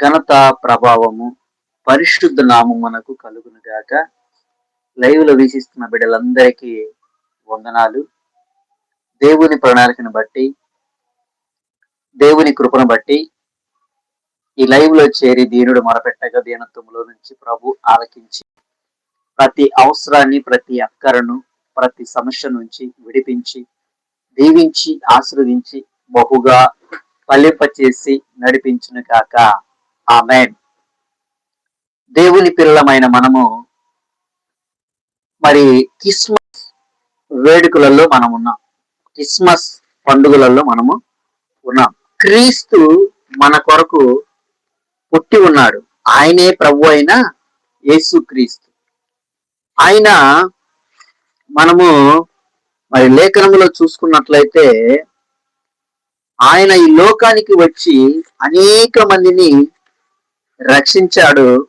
ఘనత ప్రభావము పరిశుద్ధ నామమునకు మనకు గాక. లైవ్లో వీక్షిస్తున్న బిడ్డలందరికీ వందనాలు. దేవుని ప్రణాళికను బట్టి దేవుని కృపను బట్టి ఈ లైవ్లో చేరి దీనుడు మొరపెట్టగా దీనత్వంలో నుంచి ప్రభు ఆలకించి ప్రతి అవసరాన్ని ప్రతి అక్కరను ప్రతి సమస్య నుంచి విడిపించి దీవించి ఆశీర్వదించి బహుగా ఫలింపచేసి నడిపించును కాక ఆమెన్. దేవుని పిల్లలమైన మనము మరి క్రిస్మస్ వేడుకలలో మనం ఉన్నాం క్రిస్మస్ పండుగలలో మనము ఉన్నాం. క్రీస్తు మన కొరకు పుట్టి ఉన్నాడు. ఆయనే ప్రభు అయిన యేసు క్రీస్తు. ఆయన మనము మరి లేఖనములో చూసుకున్నట్లయితే ఆయన ఈ లోకానికి వచ్చి అనేక మందిని రక్షించాడు.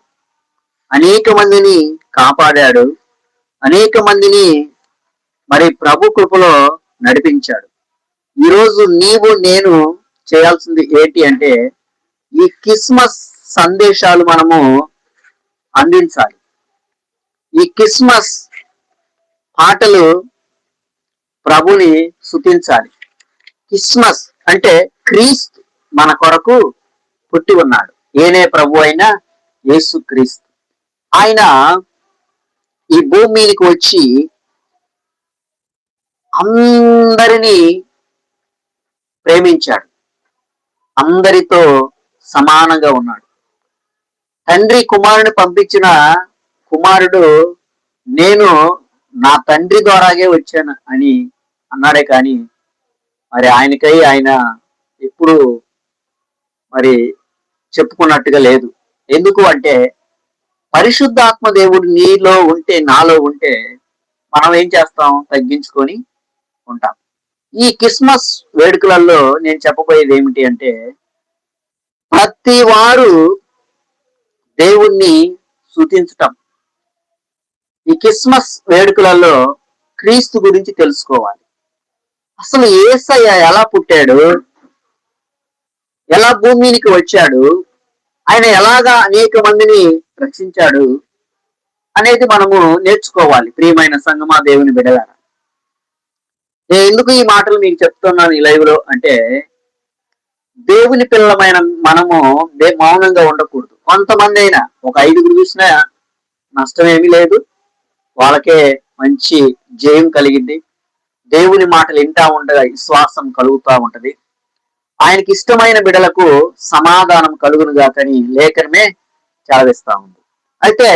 అనేక మందిని కాపాడాడు. అనేక మందిని మరి ప్రభు కృపలో నడిపించాడు. ఈరోజు నీవు నేను చేయాల్సింది ఏంటి అంటే ఈ క్రిస్మస్ సందేశాలు మనము అందించాలి. ఈ క్రిస్మస్ పాటలు ప్రభుని శుతించాలి క్రిస్మస్ అంటే క్రీస్తు మన కొరకు పుట్టి ఉన్నాడు. ఏనే ప్రభు అయినా యేసు క్రీస్తు. ఆయన ఈ భూమి మీదకి వచ్చి అందరినీ ప్రేమించాడు. అందరితో సమానంగా ఉన్నాడు. తండ్రి కుమారుని పంపించిన కుమారుడు నేను నా తండ్రి ద్వారాగే వచ్చాను అని అన్నాడే కానీ మరి ఆయనకై ఆయన ఎప్పుడు మరి చెప్పుకున్నట్టుగా లేదు. ఎందుకు అంటే పరిశుద్ధాత్మ దేవుడు నీలో ఉంటే నాలో ఉంటే మనం ఏం చేస్తాం? తగ్గించుకొని ఉంటాం. ఈ క్రిస్మస్ వేడుకలలో నేను చెప్పబోయేది ఏమిటి అంటే ప్రతి వారు దేవుణ్ణి సూచించటం ఈ క్రిస్మస్ వేడుకలలో క్రీస్తు గురించి తెలుసుకోవాలి. అసలు ఏసయ్య ఎలా పుట్టాడు? ఎలా భూమికి వచ్చాడు? ఆయన ఎలాగా అనేక మందిని రక్షించాడు? అనేది మనము నేర్చుకోవాలి ప్రియమైన సంగమా దేవుని బిడగార నేను ఎందుకు ఈ మాటలు మీకు చెప్తున్నాను ఈ లైవ్లో అంటే దేవుని పిల్లలమైన మనము మౌనంగా ఉండకూడదు. కొంతమంది అయినా ఒక ఐదుగురు చూసినా నష్టం ఏమీ లేదు. వాళ్ళకే మంచి జయం కలిగింది. దేవుని మాటలు వింటా ఉండగా విశ్వాసం కలుగుతూ ఉంటది. ఆయనకి ఇష్టమైన బిడలకు సమాధానం కలుగును గాకని లేఖనమే చదివిస్తా ఉంది. అయితే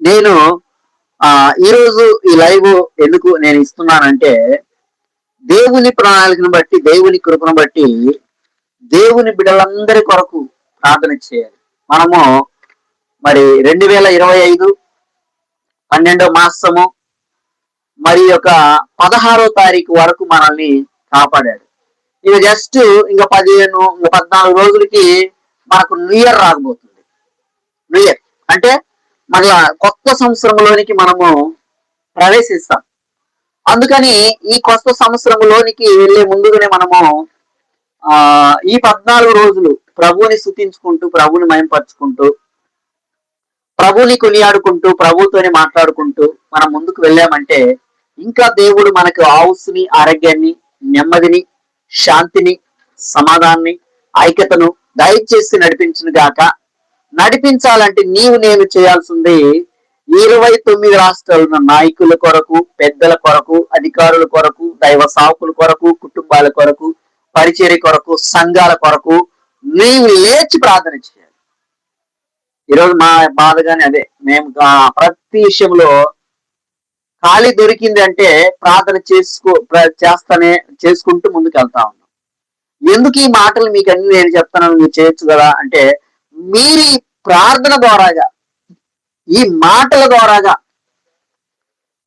నేను ఆ ఈరోజు ఈ లైవ్ ఎందుకు నేను ఇస్తున్నానంటే దేవుని ప్రణాళికను బట్టి దేవుని కృపను బట్టి దేవుని బిడలందరి కొరకు ప్రార్థన చేయాలి. మనము మరి రెండు వేల ఇరవై ఐదు పన్నెండో మాసము మరి యొక్క పదహారో తారీఖు వరకు మనల్ని కాపాడాడు. ఇక జస్ట్ ఇంకా పదిహేను ఇంకా పద్నాలుగు రోజులకి మనకు న్యూ ఇయర్ రాకపోతుంది. న్యూ ఇయర్ అంటే మళ్ళా కొత్త సంవత్సరంలోనికి మనము ప్రవేశిస్తాం. అందుకని ఈ కొత్త సంవత్సరంలోనికి వెళ్ళే ముందుగానే మనము ఆ ఈ పద్నాలుగు రోజులు ప్రభుని స్థుతించుకుంటూ ప్రభుని మయంపరుచుకుంటూ ప్రభుని కొనియాడుకుంటూ ప్రభుతోని మాట్లాడుకుంటూ మనం ముందుకు వెళ్ళామంటే ఇంకా దేవుడు మనకు ఆవుస్ని ఆరోగ్యాన్ని నెమ్మదిని శాంతిని సమాధానాన్ని ఐక్యతను దయచేసి నడిపించిన గాక. నడిపించాలంటే నీవు నేను చేయాల్సింది ఇరవై తొమ్మిది రాష్ట్రాల నాయకుల కొరకు పెద్దల కొరకు అధికారుల కొరకు దైవ సాకుల కొరకు కుటుంబాల కొరకు పరిచర్య కొరకు సంఘాల కొరకు నీవు లేచి ప్రార్థన చేయాలి. ఈరోజు మా బాధగానే అదే. మేము ప్రతి విషయంలో ఖాళీ దొరికింది అంటే ప్రార్థన చేసుకో చేస్తానే చేసుకుంటూ ముందుకు వెళ్తా ఉన్నాం. ఎందుకు ఈ మాటలు మీకు అన్ని నేను చెప్తాను మీరు చేయొచ్చు కదా అంటే మీరు ప్రార్థన ద్వారాగా ఈ మాటల ద్వారాగా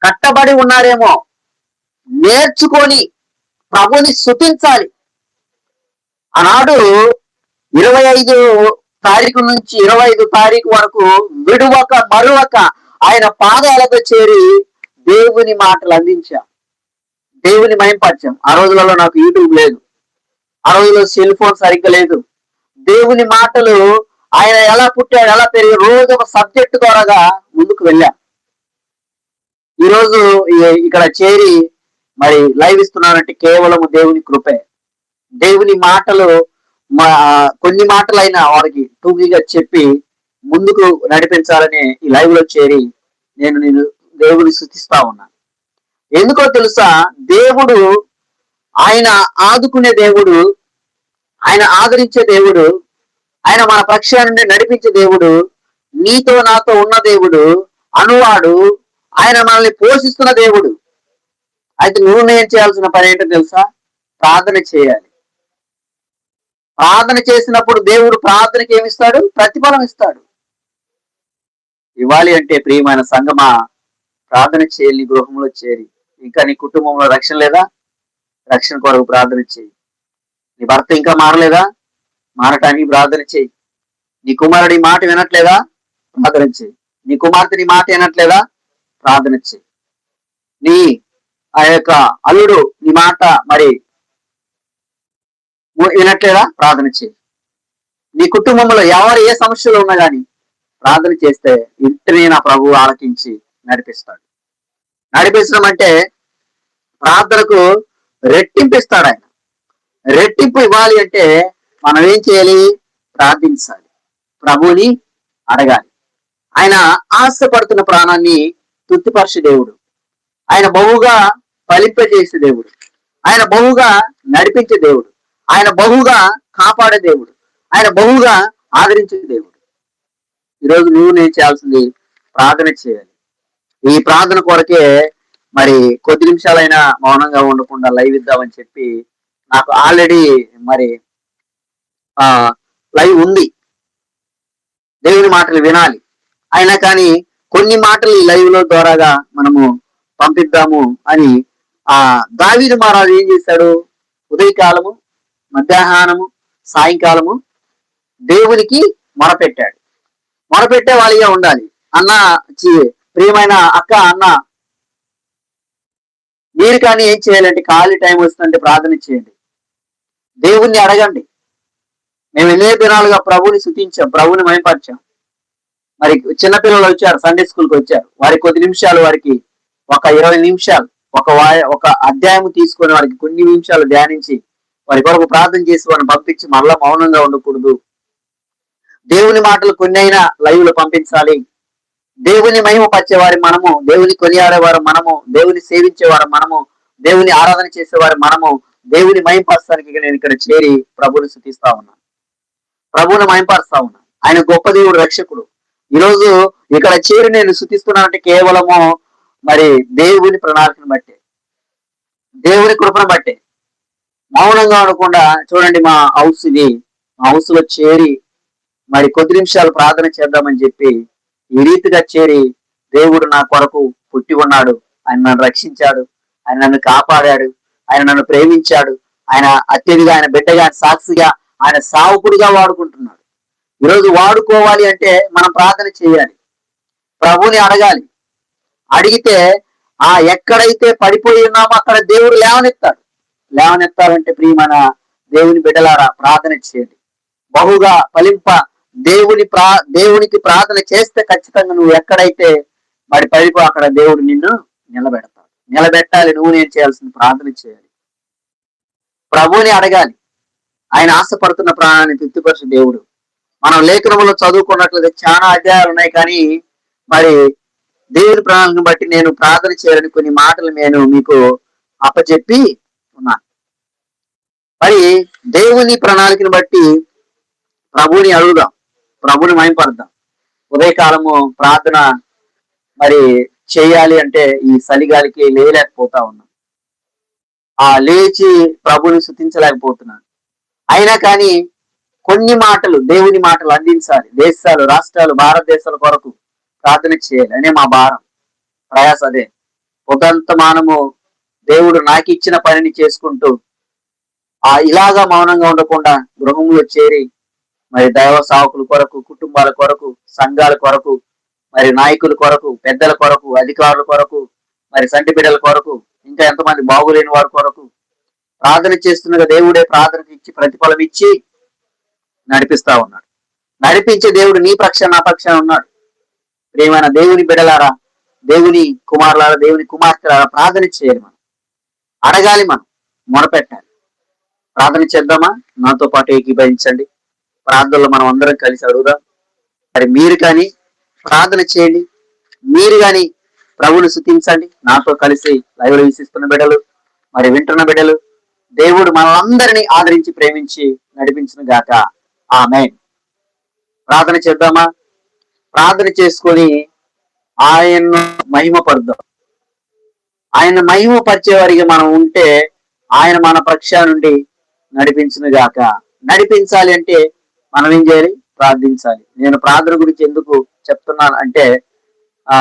కట్టబడి ఉన్నారేమో నేర్చుకొని ప్రభుని శుతించాలి ఆనాడు ఇరవై ఐదు తారీఖు నుంచి ఇరవై ఐదు తారీఖు వరకు విడువక మరువక ఆయన పాదాలతో చేరి దేవుని మాటలు అందించాం. దేవుని మయంపరిచాం ఆ రోజులలో నాకు యూట్యూబ్ లేదు. ఆ రోజులో సెల్ ఫోన్ సరిగ్గా లేదు. దేవుని మాటలు ఆయన ఎలా పుట్టాడు ఎలా పెరిగి రోజు ఒక సబ్జెక్ట్ ద్వారాగా ముందుకు వెళ్ళాం. ఈరోజు ఇక్కడ చేరి మరి లైవ్ ఇస్తున్నానంటే కేవలం దేవుని కృపే. దేవుని మాటలు మా కొన్ని మాటలైనా వారికి టూకీగా చెప్పి ముందుకు నడిపించాలని ఈ లైవ్లో చేరి నేను నేను దేవుని సృతిస్తా ఉన్నాను ఎందుకో తెలుసా? దేవుడు ఆయన ఆదుకునే దేవుడు ఆయన ఆదరించే దేవుడు ఆయన మన పక్షాన్ని నుండి నడిపించే దేవుడు నీతో నాతో ఉన్న దేవుడు అనువాడు ఆయన మనల్ని పోషిస్తున్న దేవుడు. అయితే నువ్వు నేను చేయాల్సిన పని ఏంటో తెలుసా? ప్రార్థన చేయాలి. ప్రార్థన చేసినప్పుడు దేవుడు ప్రార్థనకి ఏమిస్తాడు? ప్రతిఫలం ఇస్తాడు. ఇవ్వాలి అంటే ప్రియమైన సంగమా ప్రార్థన చేయాలి నీ గృహంలో చేరి. ఇంకా నీ కుటుంబంలో రక్షణ లేదా? రక్షణ కొరకు ప్రార్థన చేయి. నీ భర్త ఇంకా మారలేదా? మారటానికి ప్రార్థన చేయి. నీ కుమారుడి మాట వినట్లేదా? ప్రార్థన చేయి. నీ కుమార్తె నీ మాట వినట్లేదా? ప్రార్థన చేయి. నీ ఆ యొక్క అల్లుడు నీ మాట మరి వినట్లేదా? ప్రార్థన చేయి. నీ కుటుంబంలో ఎవరు ఏ సమస్యలు ఉన్నా కానీ ప్రార్థన చేస్తే ఇంటిని నా ప్రభు ఆలకించి నడిపిస్తాడు. నడిపించడం అంటే ప్రార్థనకు రెట్టింపిస్తాడు ఆయన. రెట్టింపు ఇవ్వాలి అంటే మనం ఏం చేయాలి? ప్రార్థించాలి. ప్రభుని అడగాలి. ఆయన ఆశపడుతున్న ప్రాణాన్ని తృప్తిపరచే దేవుడు. ఆయన బహుగా ఫలింపజేసే దేవుడు. ఆయన బహుగా నడిపించే దేవుడు. ఆయన బహుగా కాపాడే దేవుడు. ఆయన బహుగా ఆదరించే దేవుడు. ఈరోజు నువ్వు నేను చేయాల్సింది ప్రార్థన చేయాలి. ఈ ప్రార్థన కొరకే మరి కొద్ది నిమిషాలైనా మౌనంగా ఉండకుండా లైవ్ ఇద్దామని చెప్పి నాకు ఆల్రెడీ మరి ఆ లైవ్ ఉంది. దేవుని మాటలు వినాలి. అయినా కానీ కొన్ని మాటలు ఈ లైవ్లో ద్వారాగా మనము పంపిద్దాము అని ఆ దావీదు మహారాజు ఏం చేశాడు? ఉదయకాలము మధ్యాహ్నము సాయంకాలము దేవునికి మొరపెట్టాడు. మొరపెట్టే వాళ్ళగా ఉండాలి. అన్న చి- ప్రియమైన అక్క అన్న మీరు కానీ ఏం చేయాలంటే ఖాళీ టైం వస్తుందంటే ప్రార్థన చేయండి. దేవుణ్ణి అడగండి. మేము ఎన్నో దినాలుగా ప్రభుని శుతించాం ప్రభుని మయపరిచాం మరి చిన్నపిల్లలు వచ్చారు సండే స్కూల్కి వచ్చారు. వారికి కొద్ది నిమిషాలు వారికి ఒక ఇరవై నిమిషాలు ఒక వాయ- ఒక అధ్యాయం తీసుకొని వారికి కొన్ని నిమిషాలు ధ్యానించి వారి కొరకు ప్రార్థన చేసి వారిని పంపించి మళ్ళా మౌనంగా ఉండకూడదు. దేవుని మాటలు కొన్ని అయినా లైవ్లో పంపించాలి. దేవుని మహిమ పరిచేవారి మనము దేవుని కొనియాడేవారు మనము దేవుని సేవించేవారు మనము దేవుని ఆరాధన చేసేవారు మనము దేవుని మహింపరచడానికి నేను ఇక్కడ చేరి ప్రభుని సుతిస్తా ఉన్నాను ప్రభువుని మహింపరుస్తా ఉన్నాను ఆయన గొప్ప దేవుడు రక్షకుడు. ఈరోజు ఇక్కడ చేరి నేను స్థుతిస్తున్నానంటే కేవలము మరి దేవుని ప్రణాళికను బట్టే. దేవుని కృపను బట్టే. మౌనంగా ఉండకుండా చూడండి మా హౌస్ ఇది మా హౌస్లో చేరి మరి కొద్ది నిమిషాలు ప్రార్థన చేద్దామని చెప్పి ఈ రీతిగా చేరి దేవుడు నా కొరకు పుట్టి ఉన్నాడు. ఆయన నన్ను రక్షించాడు. ఆయన నన్ను కాపాడాడు. ఆయన నన్ను ప్రేమించాడు. ఆయన అత్యధిగా ఆయన బిడ్డగా ఆయన సాక్షిగా ఆయన సావుకుడిగా వాడుకుంటున్నాడు. ఈరోజు వాడుకోవాలి అంటే మనం ప్రార్థన చేయాలి. ప్రభుని అడగాలి. అడిగితే ఆ ఎక్కడైతే పడిపోయి ఉన్నామో అక్కడ దేవుడు లేవనెత్తాడు. లేవనెత్తాలంటే ప్రియమైన దేవుని బిడ్డలారా ప్రార్థన చేయండి. బహుగా ఫలింప దేవుని ప్రా దేవునికి ప్రార్థన చేస్తే ఖచ్చితంగా నువ్వు ఎక్కడైతే మరి పడిపో అక్కడ దేవుడు నిన్ను నిలబెడతాడు. నిలబెట్టాలి నువ్వు నేను చేయాల్సిన ప్రార్థన చేయాలి. ప్రభువుని అడగాలి. ఆయన ఆశపడుతున్న ప్రాణాన్ని తృప్తిపరచు దేవుడు. మనం లేఖనంలో చదువుకున్నట్లయితే చాలా అధ్యాయాలు ఉన్నాయి కానీ మరి దేవుని ప్రాణాలను బట్టి నేను ప్రార్థన చేయాలని కొన్ని మాటలు నేను మీకు అప్పచెప్పి ఉన్నాను. మరి దేవుని ప్రణాళికను బట్టి ప్రభుని అడుగుదాం. ప్రభుని మయంపడదాం ఉదయకాలము ప్రార్థన మరి చేయాలి అంటే ఈ చలిగాలికి లేయలేకపోతా ఉన్నాం. ఆ లేచి ప్రభుని శుతించలేకపోతున్నాను అయినా కానీ కొన్ని మాటలు దేవుని మాటలు అందించాలి. దేశాలు రాష్ట్రాలు భారతదేశాల కొరకు ప్రార్థన చేయాలి. అనే మా భారం. ప్రయాస అదే. ఉదంత మానము దేవుడు నాకు ఇచ్చిన పనిని చేసుకుంటూ ఆ ఇలాగా మౌనంగా ఉండకుండా గృహంలో చేరి మరి దైవ సావకుల కొరకు కుటుంబాల కొరకు సంఘాల కొరకు మరి నాయకుల కొరకు పెద్దల కొరకు అధికారుల కొరకు మరి సంటి బిడ్డల కొరకు ఇంకా ఎంతమంది బాగులేని వారి కొరకు ప్రార్థన చేస్తున్నగా దేవుడే ప్రార్థనకి ఇచ్చి ప్రతిఫలం ఇచ్చి నడిపిస్తా ఉన్నాడు. నడిపించే దేవుడు నీ పక్ష నా పక్షాన ఉన్నాడు. ప్రేమైన దేవుని బిడలారా దేవుని కుమారులారా దేవుని కుమార్తెలారా ప్రార్థన చేయాలి మనం. అడగాలి మనం మొనపెట్టాలి ప్రార్థన చేద్దామా? నాతో పాటు ఏకీభవించండి. ప్రార్థనలో మనం అందరం కలిసి అడుగుదాం. మరి మీరు కానీ ప్రార్థన చేయండి. మీరు కానీ ప్రభుని శుతించండి నాతో కలిసి లైవ్లో వీసిస్తున్న బిడ్డలు మరి వింటున్న బిడ్డలు దేవుడు మనలందరినీ ఆదరించి ప్రేమించి నడిపించిన గాక. ఆమె ప్రార్థన చేద్దామా? ప్రార్థన చేసుకొని ఆయన్ను మహిమపరుద్దాం. ఆయన మహిమపరిచే వారికి మనం ఉంటే ఆయన మన పక్ష నుండి నడిపించిన గాక. నడిపించాలి అంటే మనం ఏం చేయాలి ప్రార్థించాలి. నేను ప్రార్థన గురించి ఎందుకు చెప్తున్నాను అంటే ఆ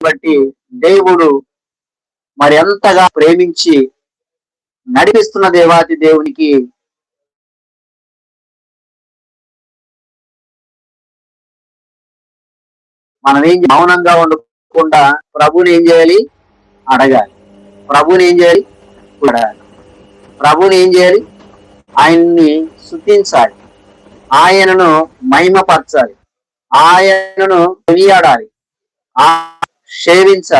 బట్టి దేవుడు మరి ఎంతగా ప్రేమించి నడిపిస్తున్న దేవాతి దేవునికి మనం ఏం మౌనంగా ఉండకుండా ప్రభుని ఏం చేయాలి? అడగాలి. ప్రభుని ఏం చేయాలి? అడగాలి. ప్రభుని ఏం చేయాలి? ఆయన్ని శుద్ధించాలి. ఆయనను మహిమపరచాలి. ఆయనను కొనియాడాలి ఆ సేవించాలి